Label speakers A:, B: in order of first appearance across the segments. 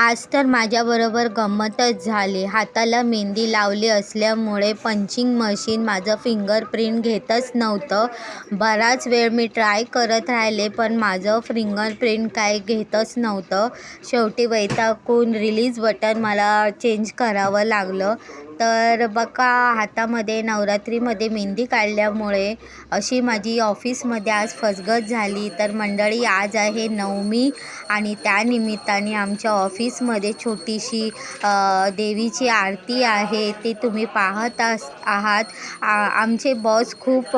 A: आज तर माझ्याबरोबर गंमतच झाली. हाताला मेहंदी लावली असल्यामुळे पंचिंग मशीन माझं फिंगरप्रिंट घेतच नव्हतं. बराच वेळ मी ट्राय करत राहिले पण माझं फिंगरप्रिंट काय घेतच नव्हतं. शेवटी वैतागून रिलीज बटन मला चेंज करावं लागलं. तर बघा हातामध्ये नवरात्रीमध्ये मेहंदी काढल्यामुळे अशी माझी ऑफिसमध्ये आज फसगत झाली. तर मंडळी आज आहे नवमी आणि त्यानिमित्ताने आमच्या ऑफिसमध्ये छोटीशी देवीची आरती आहे. ती तुम्ही पाहत अस आहात. आ आमचे बॉस खूप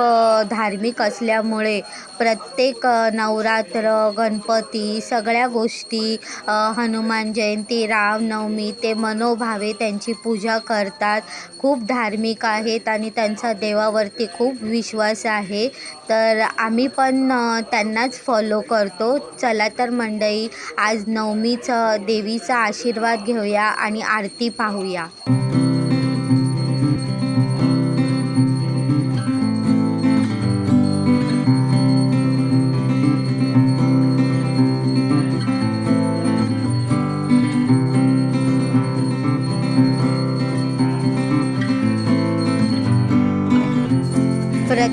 A: धार्मिक असल्यामुळे प्रत्येक नवरात्र गणपती सगळ्या गोष्टी हनुमान जयंती रामनवमी ते मनोभावे त्यांची पूजा करतात. खूप धार्मिक आहेत आणि त्यांचा देवावरती खूप विश्वास आहे. तर आम्ही पण त्यांनाच फॉलो करतो. चला तर मंडई आज नवमीचं देवीचा आशीर्वाद घेऊया आणि आरती पाहूया.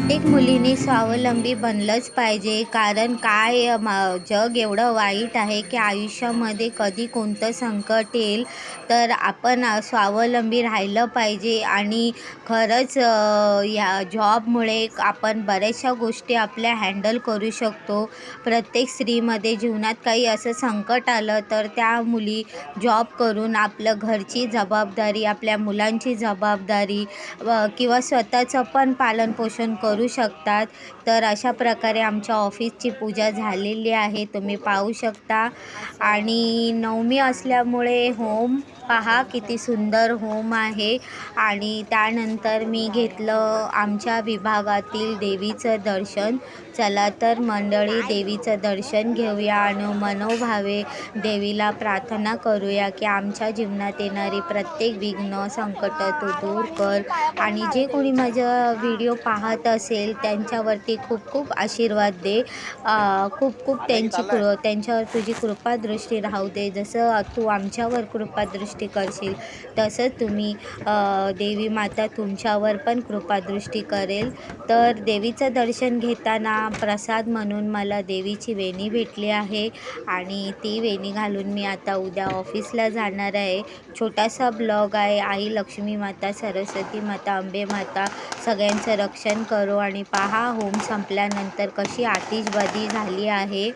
A: प्रत्येक मुलीने स्वावलंबी बनलंच पाहिजे. कारण काय मा- जग एवढं वाईट आहे की आयुष्यामध्ये कधी कोणतं संकट येईल तर आपण स्वावलंबी राहिलं पाहिजे. आणि खरंच या जॉबमुळे आपण बऱ्याचशा गोष्टी आपल्या हँडल करू शकतो. प्रत्येक स्त्रीमध्ये जीवनात काही असं संकट आलं तर त्या मुली जॉब करून आपलं घरची जबाबदारी आपल्या मुलांची जबाबदारी व किंवा स्वतःचं पण पालनपोषण करू करू शकतात. तर अशा प्रकारे आमच्या ऑफिसची पूजा झालेली आहे. तुम्ही पाहू शकता. आणि नवमी असल्यामुळे होम पहा. किती सुंदर होम आहे. आणि त्यानंतर मी घेतलं आमच्या विभागातील देवीचं दर्शन. चला तर मंडळी देवीचं दर्शन घेऊया आणि मनोभावे देवीला प्रार्थना करूया की आमच्या जीवनात येणारी प्रत्येक विघ्न संकट तू दूर कर. आणि जे कोणी माझा व्हिडिओ पाहत असेल असेल त्यांच्यावरती खूप खूप आशीर्वाद दे. खूप खूप त्यांची कृ त्यांच्यावर तुझी कृपादृष्टी राहू दे. जसं तू आमच्यावर कृपादृष्टी करशील तसंच तुम्ही देवी माता तुमच्यावर पण कृपादृष्टी करेल. तर देवीचं दर्शन घेताना प्रसाद म्हणून मला देवीची वेणी भेटली आहे आणि ती वेणी घालून मी आता उद्या ऑफिसला जाणार आहे. छोटासा ब्लॉग आहे. आई लक्ष्मी माता सरस्वती माता अंबे माता सगळ्यांचं रक्षण करो आणि पहा होम संपल्यानंतर कशी आतिषबाजी झाली आहे.